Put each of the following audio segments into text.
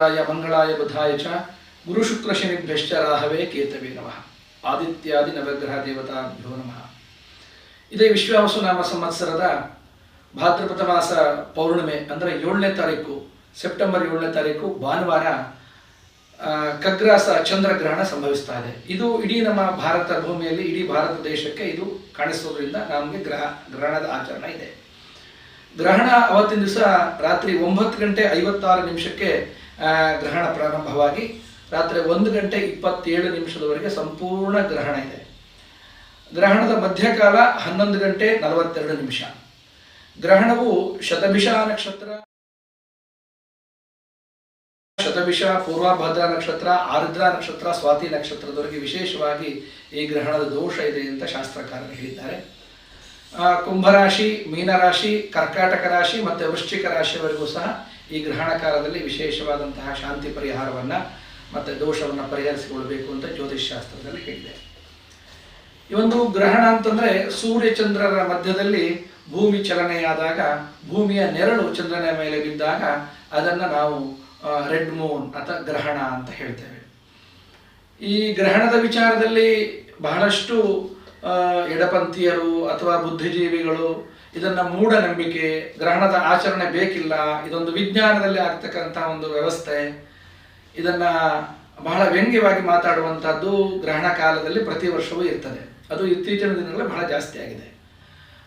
ಮಂಗಳಾಯ ಮಂಗಳಾಯ ಬುಧಾಯ ಚ ಗುರು ಶುಕ್ರ ಶನಿಭ್ಯಶ್ಚ ರಾಹವೇ ಕೇತವೇ ನಮಃ. ಆದಿತ್ಯಾದಿ ನವಗ್ರಹ ದೇವತಾಭ್ಯೋ ನಮಃ. ಇದೇ ವಿಶ್ವಾವಸು ನಾಮ ಸಂವತ್ಸರದ ಭಾದ್ರಪದ ಮಾಸ ಪೌರ್ಣಿಮೆ ಅಂದರೆ ಏಳನೇ ತಾರೀಕು, ಸೆಪ್ಟೆಂಬರ್ ಏಳನೇ ತಾರೀಕು ಭಾನುವಾರ ಕಗ್ರಾಸ ಚಂದ್ರಗ್ರಹಣ ಸಂಭವಿಸ್ತಾ ಇದೆ. ಇದು ಇಡೀ ನಮ್ಮ ಭಾರತ ಭೂಮಿಯಲ್ಲಿ, ಇಡೀ ಭಾರತ ದೇಶಕ್ಕೆ ಇದು ಕಾಣಿಸೋದ್ರಿಂದ ನಮಗೆ ಗ್ರಹ, ಗ್ರಹಣದ ಆಚರಣೆ ಇದೆ. ಗ್ರಹಣ ಅವತ್ತಿನ ದಿವಸ ರಾತ್ರಿ ಒಂಬತ್ತು ಗಂಟೆ ಐವತ್ತಾರು ನಿಮಿಷಕ್ಕೆ ಗ್ರಹಣ ಪ್ರಾರಂಭವಾಗಿ ರಾತ್ರಿ ಒಂದು ಗಂಟೆ ಇಪ್ಪತ್ತೇಳು ನಿಮಿಷದವರೆಗೆ ಸಂಪೂರ್ಣ ಗ್ರಹಣ ಇದೆ. ಗ್ರಹಣದ ಮಧ್ಯಕಾಲ ಹನ್ನೊಂದು ಗಂಟೆ ನಲವತ್ತೆರಡು ನಿಮಿಷ. ಗ್ರಹಣವು ಶತಭಿಷ ನಕ್ಷತ್ರ, ಶತಭಿಷ ಪೂರ್ವಭದ್ರ ನಕ್ಷತ್ರ, ಆರ್ದ್ರ ನಕ್ಷತ್ರ, ಸ್ವಾತಿ ನಕ್ಷತ್ರದವರೆಗೆ ವಿಶೇಷವಾಗಿ ಈ ಗ್ರಹಣದ ದೋಷ ಇದೆ ಅಂತ ಶಾಸ್ತ್ರಕಾರರು ಹೇಳಿದ್ದಾರೆ. ಕುಂಭರಾಶಿ, ಮೀನರಾಶಿ, ಕರ್ಕಾಟಕ ರಾಶಿ ಮತ್ತು ವೃಶ್ಚಿಕ ರಾಶಿಯವರೆಗೂ ಸಹ ಈ ಗ್ರಹಣ ಕಾಲದಲ್ಲಿ ವಿಶೇಷವಾದಂತಹ ಶಾಂತಿ ಪರಿಹಾರವನ್ನು ಮತ್ತು ದೋಷವನ್ನು ಪರಿಹರಿಸಿಕೊಳ್ಬೇಕು ಅಂತ ಜ್ಯೋತಿಷ್ ಶಾಸ್ತ್ರದಲ್ಲಿ ಹೇಳಿದೆ. ಈ ಒಂದು ಗ್ರಹಣ ಅಂತಂದ್ರೆ ಸೂರ್ಯ ಚಂದ್ರರ ಮಧ್ಯದಲ್ಲಿ ಭೂಮಿ ಚಲನೆಯಾದಾಗ, ಭೂಮಿಯ ನೆರಳು ಚಂದ್ರನ ಮೇಲೆ ಬಿದ್ದಾಗ ಅದನ್ನ ನಾವು ರೆಡ್ ಮೂನ್ ಅಥವಾ ಗ್ರಹಣ ಅಂತ ಹೇಳ್ತೇವೆ. ಈ ಗ್ರಹಣದ ವಿಚಾರದಲ್ಲಿ ಬಹಳಷ್ಟು ಎಡಪಂಥೀಯರು ಅಥವಾ ಬುದ್ಧಿಜೀವಿಗಳು ಇದನ್ನ ಮೂಢನಂಬಿಕೆ, ಗ್ರಹಣದ ಆಚರಣೆ ಬೇಕಿಲ್ಲ, ಇದೊಂದು ವಿಜ್ಞಾನದಲ್ಲಿ ಆಗ್ತಕ್ಕಂಥ ಒಂದು ವ್ಯವಸ್ಥೆ. ಇದನ್ನ ಬಹಳ ವ್ಯಂಗ್ಯವಾಗಿ ಮಾತಾಡುವಂಥದ್ದು ಗ್ರಹಣ ಕಾಲದಲ್ಲಿ ಪ್ರತಿ ವರ್ಷವೂ ಇರ್ತದೆ. ಅದು ಇತ್ತೀಚಿನ ದಿನಗಳಲ್ಲಿ ಬಹಳ ಜಾಸ್ತಿ ಆಗಿದೆ.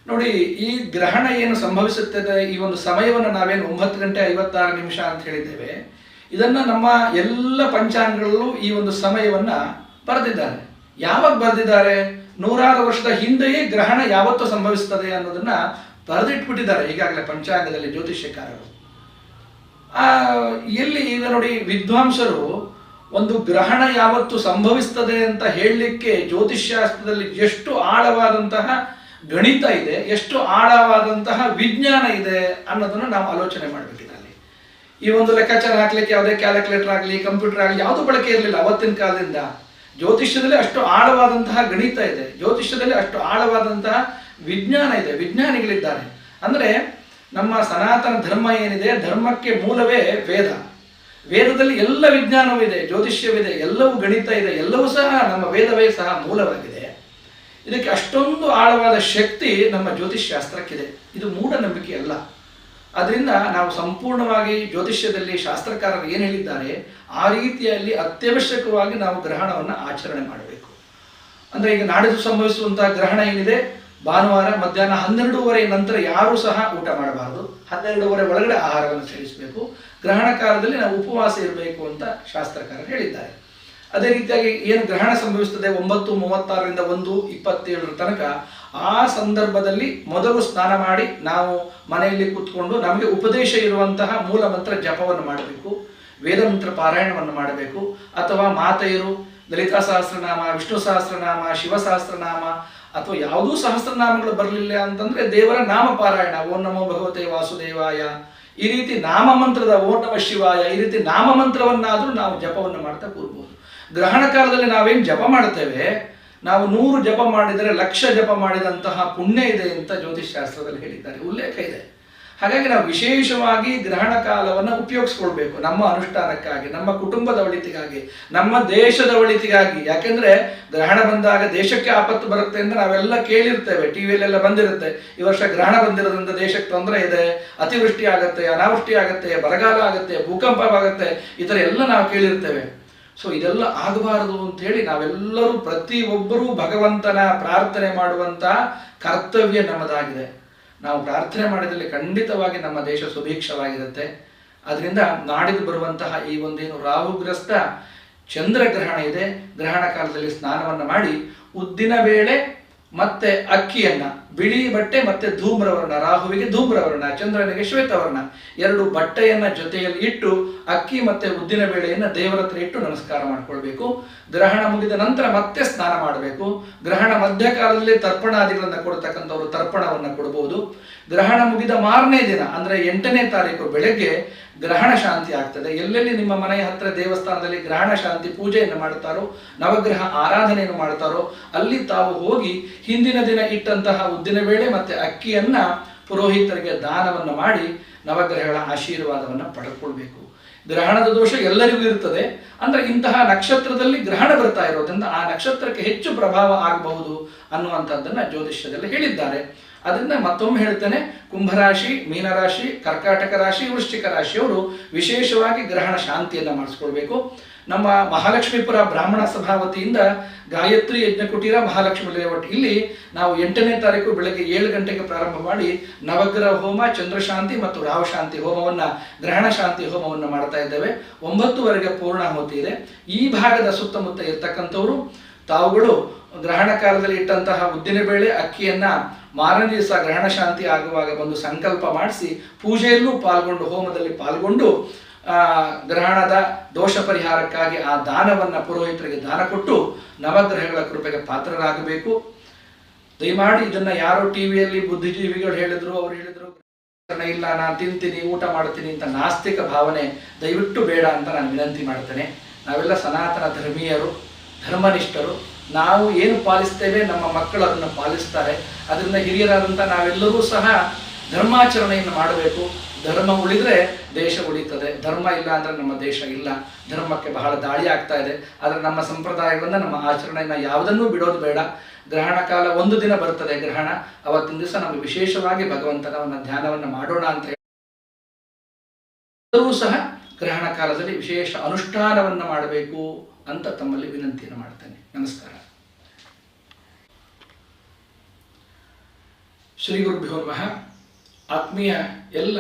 ನೋಡಿ, ಈ ಗ್ರಹಣ ಏನು ಸಂಭವಿಸುತ್ತದೆ, ಈ ಒಂದು ಸಮಯವನ್ನು ನಾವೇನು ಒಂಬತ್ತು ಗಂಟೆ ಐವತ್ತಾರು ನಿಮಿಷ ಅಂತ ಹೇಳಿದ್ದೇವೆ, ಇದನ್ನ ನಮ್ಮ ಎಲ್ಲ ಪಂಚಾಂಗಗಳಲ್ಲೂ ಈ ಒಂದು ಸಮಯವನ್ನ ಬರೆದಿದ್ದಾರೆ. ಯಾವಾಗ ಬರೆದಿದ್ದಾರೆ? ನೂರಾರು ವರ್ಷದ ಹಿಂದೆಯೇ ಗ್ರಹಣ ಯಾವತ್ತು ಸಂಭವಿಸ್ತದೆ ಅನ್ನೋದನ್ನ ಬರೆದಿಟ್ಬಿಟ್ಟಿದ್ದಾರೆ ಈಗಾಗಲೇ ಪಂಚಾಂಗದಲ್ಲಿ ಜ್ಯೋತಿಷ್ಯಕಾರರು. ಆ, ಎಲ್ಲಿ ಈಗ ನೋಡಿ ವಿದ್ವಾಂಸರು ಒಂದು ಗ್ರಹಣ ಯಾವತ್ತು ಸಂಭವಿಸ್ತದೆ ಅಂತ ಹೇಳಲಿಕ್ಕೆ ಜ್ಯೋತಿಷ್ಶಾಸ್ತ್ರದಲ್ಲಿ ಎಷ್ಟು ಆಳವಾದಂತಹ ಗಣಿತ ಇದೆ ಎಷ್ಟು ಆಳವಾದಂತಹ ವಿಜ್ಞಾನ ಇದೆ ಅನ್ನೋದನ್ನು ನಾವು ಆಲೋಚನೆ ಮಾಡಬೇಕಿದ್ರಲ್ಲಿ ಈ ಒಂದು ಲೆಕ್ಕಾಚಾರ ಹಾಕ್ಲಿಕ್ಕೆ ಯಾವುದೇ ಕ್ಯಾಲ್ಕುಲೇಟರ್ ಆಗಲಿ ಕಂಪ್ಯೂಟರ್ ಆಗಲಿ ಯಾವುದು ಬಳಕೆ ಇರಲಿಲ್ಲ ಅವತ್ತಿನ ಕಾಲದಿಂದ. ಜ್ಯೋತಿಷ್ಯದಲ್ಲಿ ಅಷ್ಟು ಆಳವಾದಂತಹ ಗಣಿತ ಇದೆ. ಜ್ಯೋತಿಷ್ಯದಲ್ಲಿ ಅಷ್ಟು ಆಳವಾದಂತಹ ವಿಜ್ಞಾನ ಇದೆ. ವಿಜ್ಞಾನಿಗಳಿದ್ದಾರೆ. ಅಂದ್ರೆ ನಮ್ಮ ಸನಾತನ ಧರ್ಮ ಏನಿದೆ? ಧರ್ಮಕ್ಕೆ ಮೂಲವೇ ವೇದ. ವೇದದಲ್ಲಿ ಎಲ್ಲ ವಿಜ್ಞಾನವೂ ಇದೆ ಜ್ಯೋತಿಷ್ಯವಿದೆ ಎಲ್ಲವೂ ಗಣಿತ ಇದೆ, ಎಲ್ಲವೂ ಸಹ ನಮ್ಮ ವೇದವೇ ಸಹ ಮೂಲವಾಗಿದೆ. ಇದಕ್ಕೆ ಅಷ್ಟೊಂದು ಆಳವಾದ ಶಕ್ತಿ ನಮ್ಮ ಜ್ಯೋತಿಷ್ ಶಾಸ್ತ್ರಕ್ಕಿದೆ. ಇದು ಮೂಢನಂಬಿಕೆ ಅಲ್ಲ. ಅದರಿಂದ ನಾವು ಸಂಪೂರ್ಣವಾಗಿ ಜ್ಯೋತಿಷ್ಯದಲ್ಲಿ ಶಾಸ್ತ್ರಕಾರರು ಏನು ಹೇಳಿದ್ದಾರೆ, ಆ ರೀತಿಯಲ್ಲಿ ಅತ್ಯವಶ್ಯಕವಾಗಿ ನಾವು ಗ್ರಹಣವನ್ನು ಆಚರಣೆ ಮಾಡಬೇಕು. ಅಂದರೆ ಈಗ ನಾಡಿದ್ದು ಸಂಭವಿಸುವಂತಹ ಗ್ರಹಣ ಏನಿದೆ, ಭಾನುವಾರ ಮಧ್ಯಾಹ್ನ ಹನ್ನೆರಡೂವರೆ ನಂತರ ಯಾರೂ ಸಹ ಊಟ ಮಾಡಬಾರದು. ಹನ್ನೆರಡೂವರೆ ಒಳಗಡೆ ಆಹಾರವನ್ನು ಸೇವಿಸಬೇಕು. ಗ್ರಹಣ ಕಾಲದಲ್ಲಿ ನಾವು ಉಪವಾಸ ಇರಬೇಕು ಅಂತ ಶಾಸ್ತ್ರಕಾರರು ಹೇಳಿದ್ದಾರೆ. ಅದೇ ರೀತಿಯಾಗಿ ಏನು ಗ್ರಹಣ ಸಂಭವಿಸ್ತದೆ ಒಂಬತ್ತು, ಮೂವತ್ತಾರರಿಂದ ಒಂದು, ಇಪ್ಪತ್ತೇಳರ ತನಕ, ಆ ಸಂದರ್ಭದಲ್ಲಿ ಮೊದಲು ಸ್ನಾನ ಮಾಡಿ ನಾವು ಮನೆಯಲ್ಲಿ ಕೂತ್ಕೊಂಡು ನಮಗೆ ಉಪದೇಶ ಇರುವಂತಹ ಮೂಲ ಮಂತ್ರ ಜಪವನ್ನು ಮಾಡಬೇಕು ವೇದ ಮಂತ್ರ ಪಾರಾಯಣವನ್ನು ಮಾಡಬೇಕು, ಅಥವಾ ಮಾತೆಯರು ಲಲಿತಾ ಸಹಸ್ರನಾಮ, ವಿಷ್ಣು ಸಹಸ್ರನಾಮ, ಶಿವ ಸಹಸ್ರನಾಮ, ಅಥವಾ ಯಾವುದೂ ಸಹಸ್ರನಾಮಗಳು ಬರಲಿಲ್ಲ ಅಂತಂದ್ರೆ ದೇವರ ನಾಮ ಪಾರಾಯಣ, ಓಂ ನಮೋ ಭಗವತೆ ವಾಸುದೇವಾಯ. ಈ ರೀತಿ ನಾಮ ಮಂತ್ರದ ಓಂ ನಮ ಶಿವಾಯ, ಈ ರೀತಿ ನಾಮ ಮಂತ್ರವನ್ನಾದರೂ ನಾವು ಜಪವನ್ನು ಮಾಡ್ತಾ ಕೂರ್ಬೋದು. ಗ್ರಹಣ ಕಾಲದಲ್ಲಿ ನಾವೇನು ಜಪ ಮಾಡ್ತೇವೆ ನಾವು ನೂರು ಜಪ ಮಾಡಿದರೆ ಲಕ್ಷ ಜಪ ಮಾಡಿದಂತಹ ಪುಣ್ಯ ಇದೆ ಅಂತ ಜ್ಯೋತಿಷ್ ಶಾಸ್ತ್ರದಲ್ಲಿ ಹೇಳಿದ್ದಾರೆ. ಉಲ್ಲೇಖ ಇದೆ. ಹಾಗಾಗಿ ನಾವು ವಿಶೇಷವಾಗಿ ಗ್ರಹಣ ಕಾಲವನ್ನು ಉಪಯೋಗಿಸ್ಕೊಳ್ಬೇಕು. ನಮ್ಮ ಅನುಷ್ಠಾನಕ್ಕಾಗಿ, ನಮ್ಮ ಕುಟುಂಬದ ಒಳಿತಿಗಾಗಿ, ನಮ್ಮ ದೇಶದ ಒಳಿತಿಗಾಗಿ. ಯಾಕೆಂದ್ರೆ ಗ್ರಹಣ ಬಂದಾಗ ದೇಶಕ್ಕೆ ಆಪತ್ತು ಬರುತ್ತೆ ಅಂತ ನಾವೆಲ್ಲ ಕೇಳಿರ್ತೇವೆ. ಟಿವಿಯಲ್ಲೆಲ್ಲ ಬಂದಿರುತ್ತೆ. ಈ ವರ್ಷ ಗ್ರಹಣ ಬಂದಿರೋದ್ರಿಂದ ದೇಶಕ್ಕೆ ತೊಂದರೆ ಇದೆ, ಅತಿವೃಷ್ಟಿ ಆಗುತ್ತೆ, ಅನಾವೃಷ್ಟಿ ಆಗುತ್ತೆ, ಬರಗಾಲ ಆಗುತ್ತೆ, ಭೂಕಂಪವಾಗುತ್ತೆ, ಈ ಥರ ಎಲ್ಲ ನಾವು ಕೇಳಿರ್ತೇವೆ. ಸೊ ಇದೆಲ್ಲ ಆಗಬಾರದು ಅಂತೇಳಿ ನಾವೆಲ್ಲರೂ ಪ್ರತಿಯೊಬ್ಬರೂ ಭಗವಂತನ ಪ್ರಾರ್ಥನೆ ಮಾಡುವಂತ ಕರ್ತವ್ಯ ನಮ್ಮದಾಗಿದೆ. ನಾವು ಪ್ರಾರ್ಥನೆ ಮಾಡಿದಲ್ಲಿ ಖಂಡಿತವಾಗಿ ನಮ್ಮ ದೇಶ ಸುಭೀಕ್ಷವಾಗಿರುತ್ತೆ. ಅದರಿಂದ ನಾಡಿದ್ದು ಬರುವಂತಹ ಈ ಒಂದೇನು ರಾಹುಗ್ರಸ್ತ ಚಂದ್ರಗ್ರಹಣ ಇದೆ. ಗ್ರಹಣ ಕಾಲದಲ್ಲಿ ಸ್ನಾನವನ್ನು ಮಾಡಿ ಉದ್ದಿನ ಬೇಳೆ ಮತ್ತೆ ಅಕ್ಕಿಯನ್ನ ಬಿಳಿ ಬಟ್ಟೆ ಮತ್ತೆ ಧೂಮ್ರವರ್ಣ. ರಾಹುವಿಗೆ ಧೂಮ್ರವರ್ಣ, ಚಂದ್ರನಿಗೆ ಶ್ವೇತವರ್ಣ. ಎರಡು ಬಟ್ಟೆಯನ್ನ ಜೊತೆಯಲ್ಲಿ ಇಟ್ಟು ಅಕ್ಕಿ ಮತ್ತೆ ಉದ್ದಿನ ಬೇಳೆಯನ್ನ ದೇವರ ಹತ್ರ ಇಟ್ಟು ನಮಸ್ಕಾರ ಮಾಡ್ಕೊಳ್ಬೇಕು. ಗ್ರಹಣ ಮುಗಿದ ನಂತರ ಮತ್ತೆ ಸ್ನಾನ ಮಾಡಬೇಕು. ಗ್ರಹಣ ಮಧ್ಯಕಾಲದಲ್ಲಿ ತರ್ಪಣಾದಿಗಳನ್ನ ಕೊಡ್ತಕ್ಕಂಥವ್ರು ತರ್ಪಣವನ್ನ ಕೊಡಬಹುದು ಗ್ರಹಣ ಮುಗಿದ ಮಾರನೇ ದಿನ, ಅಂದ್ರೆ ಎಂಟನೇ ತಾರೀಕು ಬೆಳಗ್ಗೆ ಗ್ರಹಣ ಶಾಂತಿ ಆಗ್ತದೆ. ಎಲ್ಲೆಲ್ಲಿ ನಿಮ್ಮ ಮನೆಯ ಹತ್ರ ದೇವಸ್ಥಾನದಲ್ಲಿ ಗ್ರಹಣ ಶಾಂತಿ ಪೂಜೆಯನ್ನು ಮಾಡುತ್ತಾರೋ ನವಗ್ರಹ ಆರಾಧನೆಯನ್ನು ಮಾಡ್ತಾರೋ, ಅಲ್ಲಿ ತಾವು ಹೋಗಿ ಹಿಂದಿನ ದಿನ ಇಟ್ಟಂತಹ ಉದ್ದಿನ ವೇಳೆ ಮತ್ತೆ ಅಕ್ಕಿಯನ್ನ ಪುರೋಹಿತರಿಗೆ ದಾನವನ್ನು ಮಾಡಿ ನವಗ್ರಹಗಳ ಆಶೀರ್ವಾದವನ್ನು ಪಡೆದುಕೊಳ್ಬೇಕು ಗ್ರಹಣದ ದೋಷ ಎಲ್ಲರಿಗೂ ಇರ್ತದೆ. ಅಂದ್ರೆ ಇಂತಹ ನಕ್ಷತ್ರದಲ್ಲಿ ಗ್ರಹಣ ಬರ್ತಾ ಇರೋದ್ರಿಂದ ಆ ನಕ್ಷತ್ರಕ್ಕೆ ಹೆಚ್ಚು ಪ್ರಭಾವ ಆಗಬಹುದು ಅನ್ನುವಂಥದ್ದನ್ನ ಜ್ಯೋತಿಷ್ಯದಲ್ಲಿ ಹೇಳಿದ್ದಾರೆ. ಅದರಿಂದ ಮತ್ತೊಮ್ಮೆ ಹೇಳ್ತೇನೆ, ಕುಂಭರಾಶಿ, ಮೀನರಾಶಿ, ಕರ್ಕಾಟಕ ರಾಶಿ, ವೃಶ್ಚಿಕ ರಾಶಿಯವರು ವಿಶೇಷವಾಗಿ ಗ್ರಹಣ ಶಾಂತಿಯನ್ನು ಮಾಡಿಸ್ಕೊಳ್ಬೇಕು. ನಮ್ಮ ಮಹಾಲಕ್ಷ್ಮೀಪುರ ಬ್ರಾಹ್ಮಣ ಸಭಾ ವತಿಯಿಂದ ಗಾಯತ್ರಿ ಯಜ್ಞ ಕುಟೀರ ಮಹಾಲಕ್ಷ್ಮಿ ಲೇಔಟ್ ಇಲ್ಲಿ ನಾವು ಎಂಟನೇ ತಾರೀಕು ಬೆಳಗ್ಗೆ ಏಳು ಗಂಟೆಗೆ ಪ್ರಾರಂಭ ಮಾಡಿ ನವಗ್ರಹ ಹೋಮ, ಚಂದ್ರಶಾಂತಿ ಮತ್ತು ರಾವಶಾಂತಿ ಹೋಮವನ್ನು, ಗ್ರಹಣ ಶಾಂತಿ ಹೋಮವನ್ನು ಮಾಡ್ತಾ ಇದ್ದೇವೆ. ಒಂಬತ್ತುವರೆಗೆ ಪೂರ್ಣಾಹುತಿ ಇದೆ. ಈ ಭಾಗದ ಸುತ್ತಮುತ್ತ ಇರ್ತಕ್ಕಂಥವ್ರು ತಾವುಗಳು ಗ್ರಹಣ ಕಾಲದಲ್ಲಿ ಇಟ್ಟಂತಹ ಉದ್ದಿನಬೇಳೆ ಅಕ್ಕಿಯನ್ನ ಮಾರನೇ ದಿವಸ ಗ್ರಹಣ ಶಾಂತಿ ಆಗುವಾಗ ಬಂದು ಸಂಕಲ್ಪ ಮಾಡಿಸಿ ಪೂಜೆಯಲ್ಲೂ ಪಾಲ್ಗೊಂಡು ಹೋಮದಲ್ಲಿ ಪಾಲ್ಗೊಂಡು ಗ್ರಹಣದ ದೋಷ ಪರಿಹಾರಕ್ಕಾಗಿ ಆ ದಾನವನ್ನು ಪುರೋಹಿತರಿಗೆ ದಾನ ಕೊಟ್ಟು ನವಗ್ರಹಗಳ ಕೃಪೆಗೆ ಪಾತ್ರರಾಗಬೇಕು. ದಯಮಾಡಿ ಇದನ್ನ ಯಾರೋ ಟಿವಿಯಲ್ಲಿ ಬುದ್ಧಿಜೀವಿಗಳು ಹೇಳಿದ್ರು, ಅವ್ರು ಹೇಳಿದ್ರು ಇಲ್ಲ, ನಾನು ತಿಂತೀನಿ, ಊಟ ಮಾಡ್ತೀನಿ ಅಂತ ನಾಸ್ತಿಕ ಭಾವನೆ ದಯವಿಟ್ಟು ಬೇಡ ಅಂತ ನಾನು ವಿನಂತಿ ಮಾಡ್ತೇನೆ. ನಾವೆಲ್ಲ ಸನಾತನ ಧರ್ಮೀಯರು, ಧರ್ಮನಿಷ್ಠರು. ನಾವು ಏನು ಪಾಲಿಸ್ತೇವೆ, ನಮ್ಮ ಮಕ್ಕಳು ಅದನ್ನು ಪಾಲಿಸ್ತಾರೆ. ಅದರಿಂದ ಹಿರಿಯರಾದಂಥ ನಾವೆಲ್ಲರೂ ಸಹ ಧರ್ಮಾಚರಣೆಯನ್ನು ಮಾಡಬೇಕು. ಧರ್ಮ ಉಳಿದ್ರೆ ದೇಶ ಉಳಿತದೆ. ಧರ್ಮ ಇಲ್ಲ ಅಂದ್ರೆ ನಮ್ಮ ದೇಶ ಇಲ್ಲ. ಧರ್ಮಕ್ಕೆ ಬಹಳ ದಾಳಿ ಆಗ್ತಾ ಇದೆ. ಆದರೆ ನಮ್ಮ ಸಂಪ್ರದಾಯವನ್ನ, ನಮ್ಮ ಆಚರಣೆಯನ್ನ ಯಾವುದನ್ನೂ ಬಿಡೋದು ಬೇಡ. ಗ್ರಹಣ ಕಾಲ ಒಂದು ದಿನ ಬರ್ತದೆ ಗ್ರಹಣ. ಅವತ್ತಿನ ದಿವಸ ನಾವು ವಿಶೇಷವಾಗಿ ಭಗವಂತನವನ್ನ ಧ್ಯಾನವನ್ನ ಮಾಡೋಣ ಅಂತ ಹೇಳಿ. ಸಹ ಗ್ರಹಣ ಕಾಲದಲ್ಲಿ ವಿಶೇಷ ಅನುಷ್ಠಾನವನ್ನ ಮಾಡಬೇಕು ಅಂತ ತಮ್ಮಲ್ಲಿ ವಿನಂತಿಯನ್ನು ಮಾಡ್ತೇನೆ. ನಮಸ್ಕಾರ. ಶ್ರೀ ಗುರುಭ್ಯೋ ನಮಃ. ಆತ್ಮೀಯ ಎಲ್ಲ